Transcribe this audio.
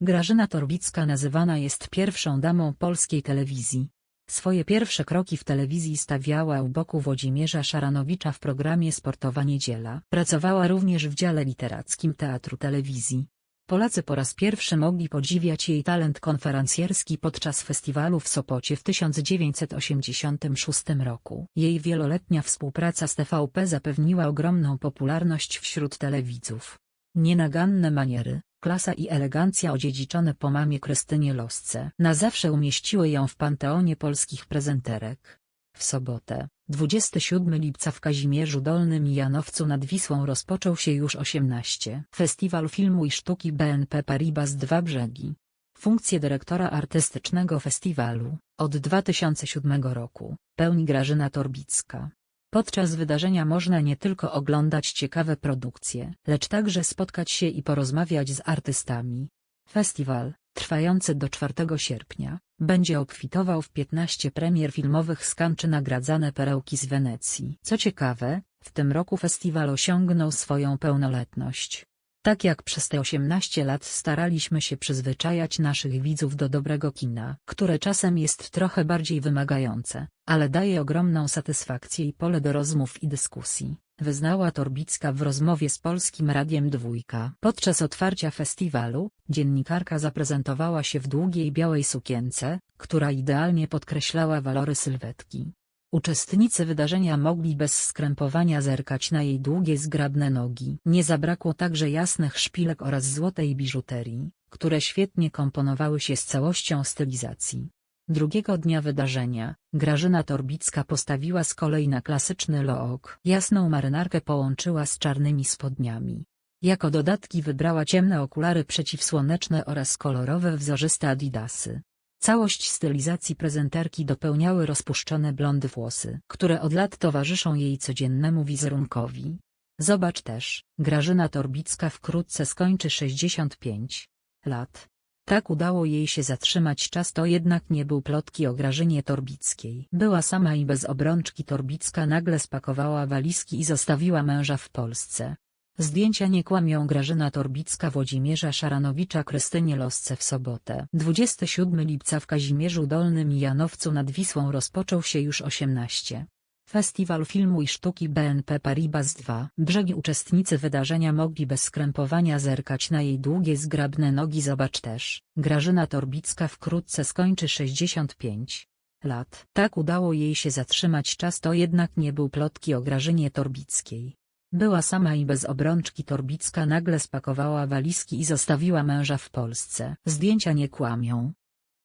Grażyna Torbicka nazywana jest pierwszą damą polskiej telewizji. Swoje pierwsze kroki w telewizji stawiała u boku Włodzimierza Szaranowicza w programie Sportowa Niedziela. Pracowała również w dziale literackim Teatru Telewizji. Polacy po raz pierwszy mogli podziwiać jej talent konferencjerski podczas festiwalu w Sopocie w 1986 roku. Jej wieloletnia współpraca z TVP zapewniła ogromną popularność wśród telewidzów. Nienaganne maniery, klasa i elegancja odziedziczone po mamie Krystynie Losce na zawsze umieściły ją w panteonie polskich prezenterek. W sobotę, 27 lipca w Kazimierzu Dolnym i Janowcu nad Wisłą rozpoczął się już 18. Festiwal Filmu i Sztuki BNP Paribas Dwa Brzegi. Funkcję dyrektora artystycznego festiwalu, od 2007 roku, pełni Grażyna Torbicka. Podczas wydarzenia można nie tylko oglądać ciekawe produkcje, lecz także spotkać się i porozmawiać z artystami. Festiwal, trwający do 4 sierpnia, będzie obfitował w 15 premier filmowych skan nagradzane perełki z Wenecji. Co ciekawe, w tym roku festiwal osiągnął swoją pełnoletność. Tak jak przez te 18 lat staraliśmy się przyzwyczajać naszych widzów do dobrego kina, które czasem jest trochę bardziej wymagające, ale daje ogromną satysfakcję i pole do rozmów i dyskusji, wyznała Torbicka w rozmowie z Polskim Radiem Dwójka. Podczas otwarcia festiwalu, dziennikarka zaprezentowała się w długiej białej sukience, która idealnie podkreślała walory sylwetki. Uczestnicy wydarzenia mogli bez skrępowania zerkać na jej długie zgrabne nogi. Nie zabrakło także jasnych szpilek oraz złotej biżuterii, które świetnie komponowały się z całością stylizacji. Drugiego dnia wydarzenia, Grażyna Torbicka postawiła z kolei na klasyczny look. Jasną marynarkę połączyła z czarnymi spodniami. Jako dodatki wybrała ciemne okulary przeciwsłoneczne oraz kolorowe wzorzyste adidasy. Całość stylizacji prezenterki dopełniały rozpuszczone blondy włosy, które od lat towarzyszą jej codziennemu wizerunkowi. Zobacz też, Grażyna Torbicka wkrótce skończy 65 lat. Tak udało jej się zatrzymać czas to jednak nie był plotki o Grażynie Torbickiej. Była sama i bez obrączki Torbicka nagle spakowała walizki i zostawiła męża w Polsce. Zdjęcia nie kłamią Grażyna Torbicka Włodzimierza Szaranowicza Krystynie Losce w sobotę. 27 lipca w Kazimierzu Dolnym i Janowcu nad Wisłą rozpoczął się już 18. Festiwal Filmu i Sztuki BNP Paribas 2. Brzegi uczestnicy wydarzenia mogli bez skrępowania zerkać na jej długie zgrabne nogi Zobacz też, Grażyna Torbicka wkrótce skończy 65 lat. Tak udało jej się zatrzymać czas to jednak nie był plotki o Grażynie Torbickiej. Była sama i bez obrączki Torbicka nagle spakowała walizki i zostawiła męża w Polsce. Zdjęcia nie kłamią.